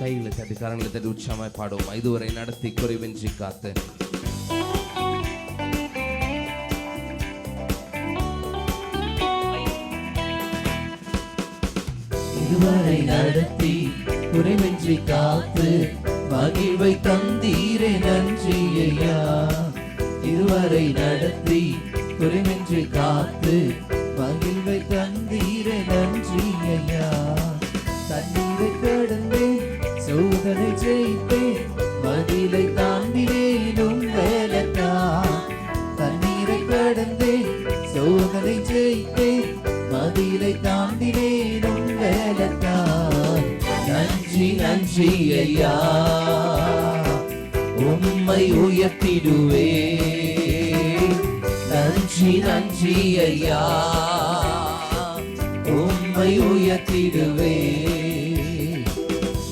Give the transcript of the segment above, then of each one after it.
கைகளை தட்டி கரங்களை தட்டி உற்சாகமாய் பாடுவோம். இதுவரை நடத்தி குறைவின்றி காத்து. இதுவரை நடத்தி குறைவின்றி காத்து மகிழ்வை தந்தீரே. நன்றி ஐயா இதுவரை நடத்தி குறைவின்றி காத்து மகிழ்வை தந்தீரே நன்றி ஐயா தண்ணீரை கடந்தே சோதனை ஜெயித்தேன் மதிலை தாண்டினேனும் வேலத்தா தண்ணீரை கடந்தே சோதனை ஜெயித்தேன் மதிலை தாண்டினேனும் வேலத்தான் நன்றி நன்றி ஐயா உம்மை உயர்த்திடுவே. நன்றி நன்றி ஐயா. உம்மை உயர்த்திடுவே.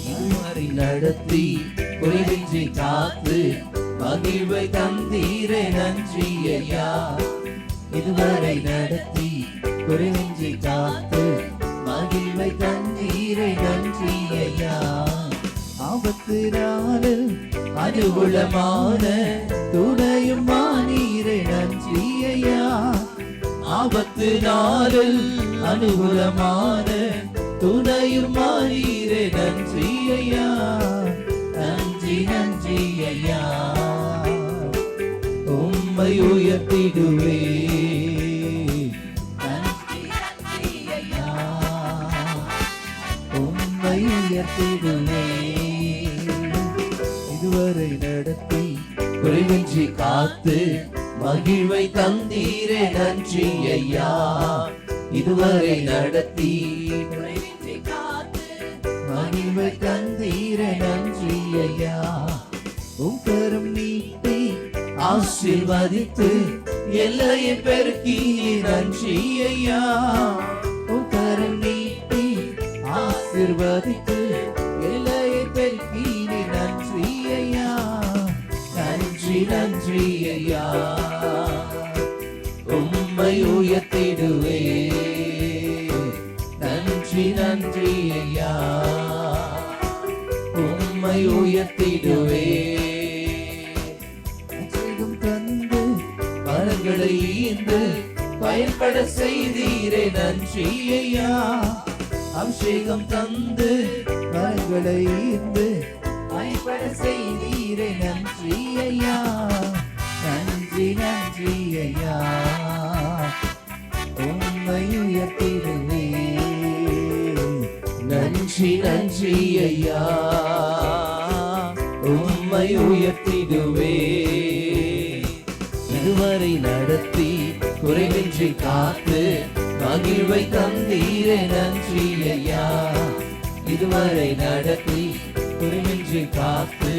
இதுவரை நடத்தி குறைவின்றி காத்து மகிழ்வை தந்தீரே நன்றி ஐயா. இதுவரை நடத்தி குறைவின்றி காத்து மகிழ்வை தந்தீரை நன்றி ஐயா. ஆபத்து நாளில் அனுகூலமான துணையும் மானீரை நன்றி ஐயா ஆபத்து நாளில் அனுகூலமான துணையும் மாறீரே நன்றி ஐயா நன்றி நன்றி ஐயா உம்மை உயர்த்திடுவே. நன்றி நன்றி ஐயா உம்மை உயர்த்திடுவே. நடத்தும் நடத்தி குறைவின்றி காத்து மகிழ்வை தந்தீரே நன்றி ஐயா. இதுவரை நடத்தி மகிழ்வை தந்தீரே நன்றி ஐயா. உம் கரம் நீட்டி ஆசிர்வதித்து எல்லையை பெருக்கி நன்றி ஐயா. உம் கரம் நீட்டி ஆசிர்வதித்து நன்றி உம்மை உயர்த்திடுவே நன்றி நன்றி ஐயா. உம்மை உயர்த்திடுவே தந்து மரங்களை ஈந்து பயன்பட செய்தீரே நன்றி ஐயா. அபிஷேகம் தந்து மரங்களை ஈந்து பயன்பட செய்தீரே நன்றி ஐயா. நன்றி நன்றி ஐயா உம்மை உயர்த்திடுவே. இதுவரை நடத்தி குறைவின்றி காத்து மகிழ்வை தந்தீரே நன்றி ஐயா இதுவரை நடத்தி குறைவின்றி காத்து